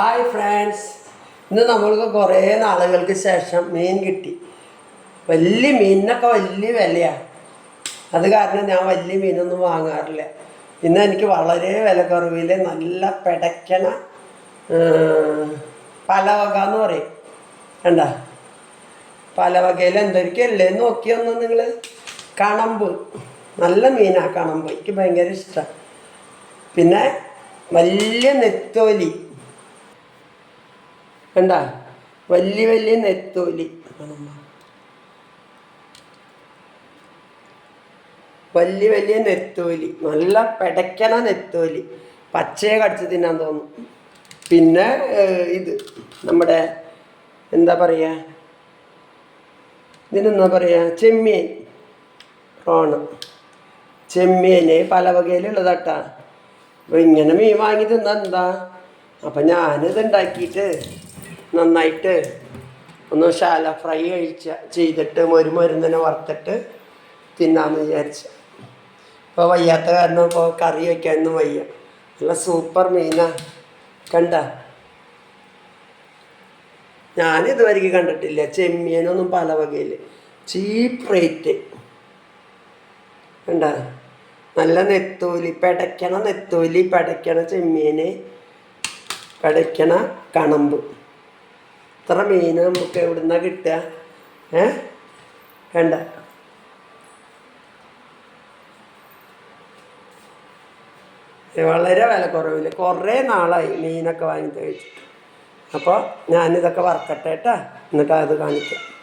Hi friends ഇന്ന് നമ്മൾക്ക് കുറേ നാളുകൾക്ക് ശേഷം മീൻ കിട്ടി. വലിയ മീനിനൊക്കെ വലിയ വിലയാണ് അത് കാരണം ഞാൻ വലിയ മീനൊന്നും വാങ്ങാറില്ല. ഇന്ന് എനിക്ക് വളരെ വില കുറവിൽ നല്ല പിടയ്ക്കണ പലവക എന്ന് പറയും. കണ്ട? പലവകയിൽ എന്തൊക്കെയല്ലേ നോക്കിയൊന്ന് നിങ്ങൾ കണമ്പ്. നല്ല മീനാണ് കണമ്പ്. എനിക്ക് ഭയങ്കര ഇഷ്ടമാണ് പിന്നെ വലിയ നെത്തോലി. കണ്ട? വലിയ വലിയ നെത്തോലി. വലിയ വലിയ നെത്തോലി. നല്ല പെടയ്ക്കണ നെത്തോലി. പച്ചയെ കടിച്ച് തിന്നാൻ തോന്നും. പിന്നെ ഇത് നമ്മുടെ എന്താ പറയുക ഇതിനെന്താ പറയുക ചെമ്മീൻ. റോണ്. ചെമ്മീന് പല വകയിലുള്ളതാട്ടാ ഇങ്ങനെ മീൻ വാങ്ങി തിന്നാ എന്താ? അപ്പം ഞാനിത് ഉണ്ടാക്കിയിട്ട് നന്നായിട്ട് ഒന്ന് ശാല ഫ്രൈ കഴിച്ച ചെയ്തിട്ട് ഒരു മരുന്നിനെ വറുത്തിട്ട് തിന്നാമെന്ന് വിചാരിച്ചു. ഇപ്പോൾ വയ്യാത്ത കാരണം ഇപ്പോൾ കറി വയ്ക്കാനൊന്നും വയ്യ. നല്ല സൂപ്പർ മീനാ. കണ്ട? ഞാൻ ഇതുവരെ കണ്ടിട്ടില്ല. ചെമ്മീനൊന്നും പല വകയിൽ ചീപ്പ് റേറ്റ്. കണ്ട? നല്ല നെത്തോലി പെടയ്ക്കണ നെത്തോലി പെടയ്ക്കണ ചെമ്മീന് പെടയ്ക്കണ കണമ്പ്. ഇത്ര മീൻ നമുക്ക് എവിടെ നിന്നാണ് കിട്ടുക? ഏ? കണ്ട വളരെ വില കുറവില്ല കുറേ നാളായി മീനൊക്കെ വാങ്ങി കഴിച്ചിട്ട്. അപ്പോൾ ഞാനിതൊക്കെ വറക്കട്ടെ കേട്ടാ എന്നിട്ട് അത് കാണിക്കാം.